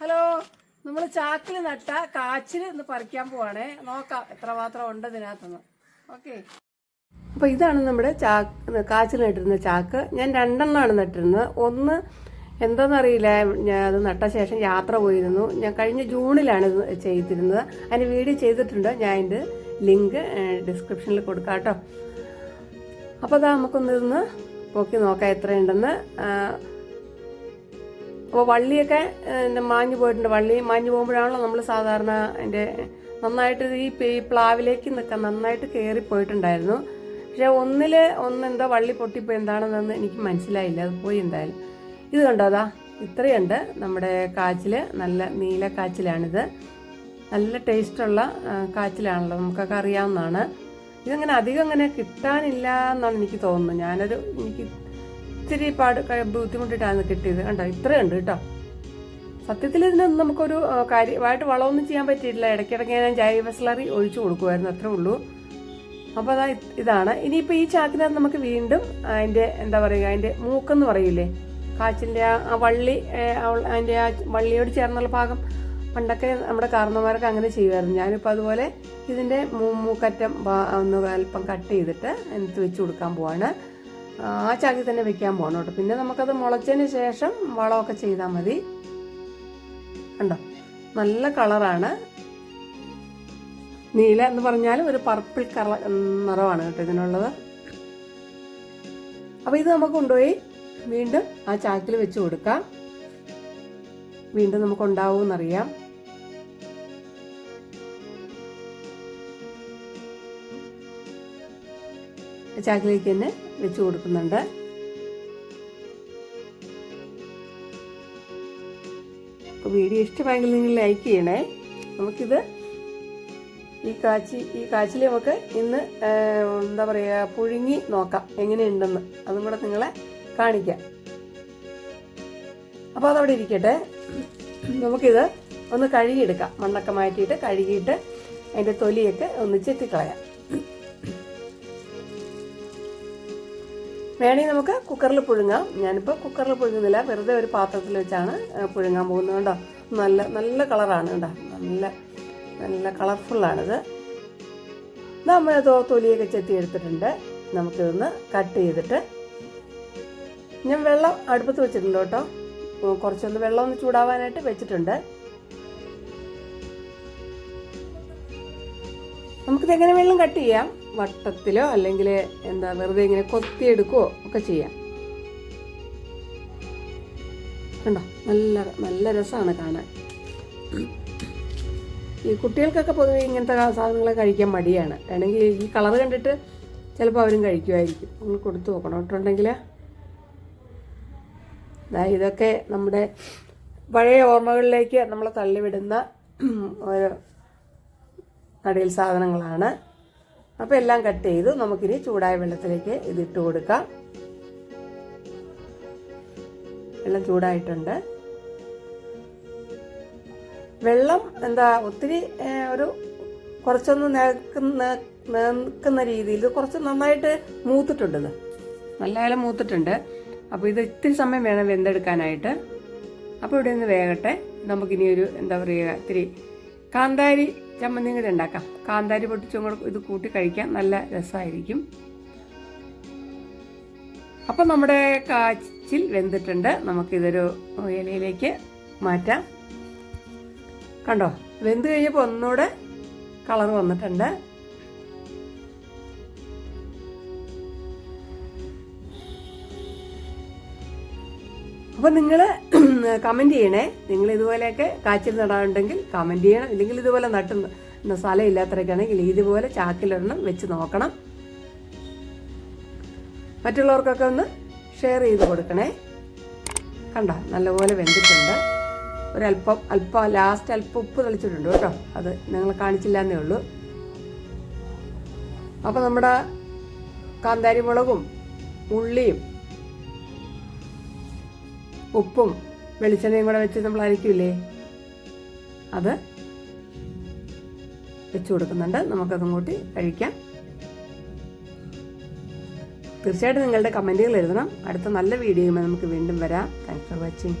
Hello നമ്മൾ ചാക്കിൽ നട്ട കാച്ചിൽ ഇന്ന് പറിക്കാൻ പോവാണേ. നോക്കാം എത്രമാത്രം ഉണ്ട് ഇതിനകത്തുനിന്ന്. ഓക്കെ. അപ്പൊ ഇതാണ് നമ്മുടെ ചാക്ക് കാച്ചിൽ നട്ടിരുന്ന ചാക്ക്. ഞാൻ രണ്ടെണ്ണമാണ് നട്ടിരുന്നത്. ഒന്ന് എന്താണെന്നറിയില്ല ഞാൻ അത് നട്ട ശേഷം യാത്ര പോയിരുന്നു. ഞാൻ കഴിഞ്ഞ ജൂണിലാണ് ഇത് ചെയ്തിരുന്നത്. അതിന് വീഡിയോ ചെയ്തിട്ടുണ്ട്. ഞാൻ അതിന്റെ ലിങ്ക് ഡിസ്ക്രിപ്ഷനിൽ കൊടുക്കാം കേട്ടോ. അപ്പോൾ അതാ നമുക്കൊന്ന് ഇതൊന്ന് പൊക്കി നോക്കാം എത്രയുണ്ടെന്ന്. അപ്പോൾ വള്ളിയൊക്കെ മാഞ്ഞു പോയിട്ടുണ്ട്. വള്ളി മാഞ്ഞു പോകുമ്പോഴാണല്ലോ നമ്മൾ സാധാരണ എന്റെ നന്നായിട്ട് ഈ പ്ലാവിലേക്ക് നിൽക്കാൻ നന്നായിട്ട് കയറി പോയിട്ടുണ്ടായിരുന്നു. പക്ഷെ ഒന്നിൽ ഒന്ന് എന്താ വള്ളി പൊട്ടിപ്പോയി എന്താണെന്നൊന്നും എനിക്ക് മനസ്സിലായില്ല. അത് പോയി എന്തായാലും. ഇത് കണ്ടോ അതാ? ഇത്രയുണ്ട് നമ്മുടെ കാച്ചിൽ നല്ല നീല കാച്ചിലാണിത്. നല്ല ടേസ്റ്റുള്ള കാച്ചിലാണല്ലോ. നമുക്കൊക്കെ അറിയാവുന്നതാണ്. ഇതങ്ങനെ അധികം അങ്ങനെ കിട്ടാനില്ല എന്നാണ് എനിക്ക് തോന്നുന്നത്. ഞാനൊരു എനിക്ക് ഇത്തിരി പാട് ബുദ്ധിമുട്ടിട്ടാണ് കിട്ടിയത്. കണ്ടോ? ഇത്രയുണ്ട് കേട്ടോ. സത്യത്തിൽ ഇതിനൊന്നും നമുക്കൊരു കാര്യമായിട്ട് വളമൊന്നും ചെയ്യാൻ പറ്റിയിട്ടില്ല. ഇടയ്ക്കിടയ്ക്ക് ഞാൻ ജൈവ സ്ലറി ഒഴിച്ചു കൊടുക്കുമായിരുന്നു അത്രേ ഉള്ളൂ. അപ്പോൾ അതാ ഇത് ഇതാണ്. ഇനിയിപ്പോൾ ഈ ചാക്കിനകത്ത് നമുക്ക് വീണ്ടും അതിന്റെ എന്താ പറയുക അതിന്റെ മൂക്കെന്ന് പറയില്ലേ? കാച്ചിന്റെ ആ വള്ളി അതിന്റെ ആ വള്ളിയോട് ചേർന്നുള്ള ഭാഗം പണ്ടൊക്കെ നമ്മുടെ കാരണന്മാരൊക്കെ അങ്ങനെ ചെയ്യുമായിരുന്നു. ഞാനിപ്പോൾ അതുപോലെ ഇതിന്റെ മൂക്കറ്റം ഒന്ന് അല്പം കട്ട് ചെയ്തിട്ട് എനിക്ക് വെച്ച് കൊടുക്കാൻ പോവാണ്. ആ ചാക്കി തന്നെ വെക്കാൻ പോകണം കേട്ടോ. പിന്നെ നമുക്കത് മുളച്ചതിന് ശേഷം വളമൊക്കെ ചെയ്താൽ മതി. കണ്ടോ? നല്ല കളറാണ്. നീല എന്ന് പറഞ്ഞാൽ ഒരു പർപ്പിൾ കളർ നിറമാണ് കേട്ടോ ഇതിനുള്ളത്. അപ്പോൾ ഇത് നമുക്ക് കൊണ്ടുപോയി വീണ്ടും ആ ചാക്കിൽ വെച്ച് കൊടുക്കാം. വീണ്ടും നമുക്ക് ഉണ്ടാവുമെന്നറിയാം. ചാക്കിലേക്ക് തന്നെ വെച്ച് കൊടുക്കുന്നുണ്ട്. അപ്പോൾ വീഡിയോ ഇഷ്ടമായെങ്കിൽ നിങ്ങൾ ലൈക്ക് ചെയ്യണേ. നമുക്കിത് ഈ കാച്ചി ഈ കാച്ചിൽ നമുക്ക് ഇന്ന് എന്താ പറയുക പുഴുങ്ങി നോക്കാം എങ്ങനെയുണ്ടെന്ന്. അതും കൂടെ നിങ്ങളെ കാണിക്കാം. അപ്പോൾ അതവിടെ ഇരിക്കട്ടെ. നമുക്കിത് ഒന്ന് കഴുകിയെടുക്കാം. മണ്ണൊക്കെ മാറ്റിയിട്ട് കഴുകിയിട്ട് അതിന്റെ തൊലിയൊക്കെ ഒന്ന് ചെത്തിക്കളയാം. വേണമെങ്കിൽ നമുക്ക് കുക്കറിൽ പുഴുങ്ങാം. ഞാനിപ്പോൾ കുക്കറിൽ പുഴുങ്ങുന്നില്ല. വെറുതെ ഒരു പാത്രത്തിൽ വെച്ചാണ് പുഴുങ്ങാൻ പോകുന്നത് കേട്ടോ നല്ല നല്ല കളറാണ് കേട്ടോ നല്ല നല്ല കളർഫുള്ളാണിത് നമ്മൾ തൊലിയൊക്കെ ചെത്തി എടുത്തിട്ടുണ്ട്. നമുക്കിതൊന്ന് കട്ട് ചെയ്തിട്ട് ഞാൻ വെള്ളം അടുപ്പത്ത് വെച്ചിട്ടുണ്ട് കേട്ടോ. കുറച്ചൊന്ന് വെള്ളം ഒന്ന് ചൂടാവാനായിട്ട് വെച്ചിട്ടുണ്ട്. നമുക്കിത് എങ്ങനെ വെള്ളം കട്ട് ചെയ്യാം. വട്ടത്തിലോ അല്ലെങ്കിൽ എന്താ വെറുതെ ഇങ്ങനെ കൊത്തിയെടുക്കുകയോ ഒക്കെ ചെയ്യാം. കണ്ടോ? നല്ല നല്ല രസമാണ് കാണാൻ. ഈ കുട്ടികൾക്കൊക്കെ പൊതുവെ ഇങ്ങനത്തെ സാധനങ്ങൾ കഴിക്കാൻ മടിയാണ്. വേണമെങ്കിൽ ഈ കളർ കണ്ടിട്ട് ചിലപ്പോൾ അവരും കഴിക്കുമായിരിക്കും നിങ്ങൾ കൊടുത്തു നോക്കണം കേട്ടുണ്ടെങ്കിൽ ദാ ഇതൊക്കെ നമ്മുടെ പഴയ ഓർമ്മകളിലേക്ക് നമ്മളെ തള്ളിവിടുന്ന ഒരു നടീൽ സാധനങ്ങളാണ്. അപ്പോൾ എല്ലാം കട്ട് ചെയ്തു നമുക്കിനി ചൂടായ വെള്ളത്തിലേക്ക് ഇതിട്ട് കൊടുക്കാം. എല്ലാം ചൂടായിട്ടുണ്ട്. വെള്ളം എന്താ ഒത്തിരി ഒരു കുറച്ചൊന്ന് നേക്കുന്ന രീതിയിൽ കുറച്ച് നന്നായിട്ട് മൂത്തിട്ടുണ്ട് നല്ലപോലെ മൂത്തിട്ടുണ്ട്. അപ്പോൾ ഇത് ഇത്തിരി സമയം വേണം വെന്തെടുക്കാനായിട്ട്. അപ്പോൾ ഇവിടെ നിന്ന് വേകട്ടെ. നമുക്കിനി ഒരു എന്താ പറയുക ഇത്തിരി കാന്താരി ചമ്മന്തിയും കൂടി ഉണ്ടാക്കാം. കാന്താരി പൊട്ടിച്ചും കൂടെ ഇത് കൂട്ടി കഴിക്കാൻ നല്ല രസമായിരിക്കും. അപ്പം നമ്മുടെ കാച്ചിൽ വെന്തിട്ടുണ്ട്. നമുക്കിതൊരു ഇലയിലേക്ക് മാറ്റാം. കണ്ടോ? വെന്ത് കഴിഞ്ഞപ്പോൾ ഒന്നുകൂടെ കളർ വന്നിട്ടുണ്ട്. അപ്പോൾ നിങ്ങൾ കമന്റ് ചെയ്യണേ. നിങ്ങൾ ഇതുപോലെയൊക്കെ കാച്ചിൽ നടാനുണ്ടെങ്കിൽ കമന്റ് ചെയ്യണം. ഇല്ലെങ്കിൽ ഇതുപോലെ നട്ടുന്ന സ്ഥലം ഇല്ലാത്തവരൊക്കെയാണെങ്കിൽ ഇതുപോലെ ചാക്കിലൊരെണ്ണം വെച്ച് നോക്കണം. മറ്റുള്ളവർക്കൊക്കെ ഒന്ന് ഷെയർ ചെയ്ത് കൊടുക്കണേ. കണ്ട? നല്ലപോലെ വെന്തിട്ടുണ്ട്. ഒരല്പം അല്പം ലാസ്റ്റ് അല്പം ഉപ്പ് തളിച്ചിട്ടുണ്ട് കേട്ടോ. അത് നിങ്ങൾ കാണിച്ചില്ല എന്നേ ഉള്ളൂ. അപ്പോൾ നമ്മുടെ കാന്താരി മുളകും ഉള്ളിയും ഉപ്പും വെളിച്ചെണ്ണയും കൂടെ വെച്ച് നമ്മൾ അരയ്ക്കില്ലേ? അത് വെച്ച് കൊടുക്കുന്നുണ്ട്. നമുക്കതും കൂട്ടി കഴിക്കാം. തീർച്ചയായിട്ടും നിങ്ങളുടെ കമന്റുകൾ എഴുതണം. അടുത്ത നല്ല വീഡിയോയുമായി നമുക്ക് വീണ്ടും വരാം. Thanks for watching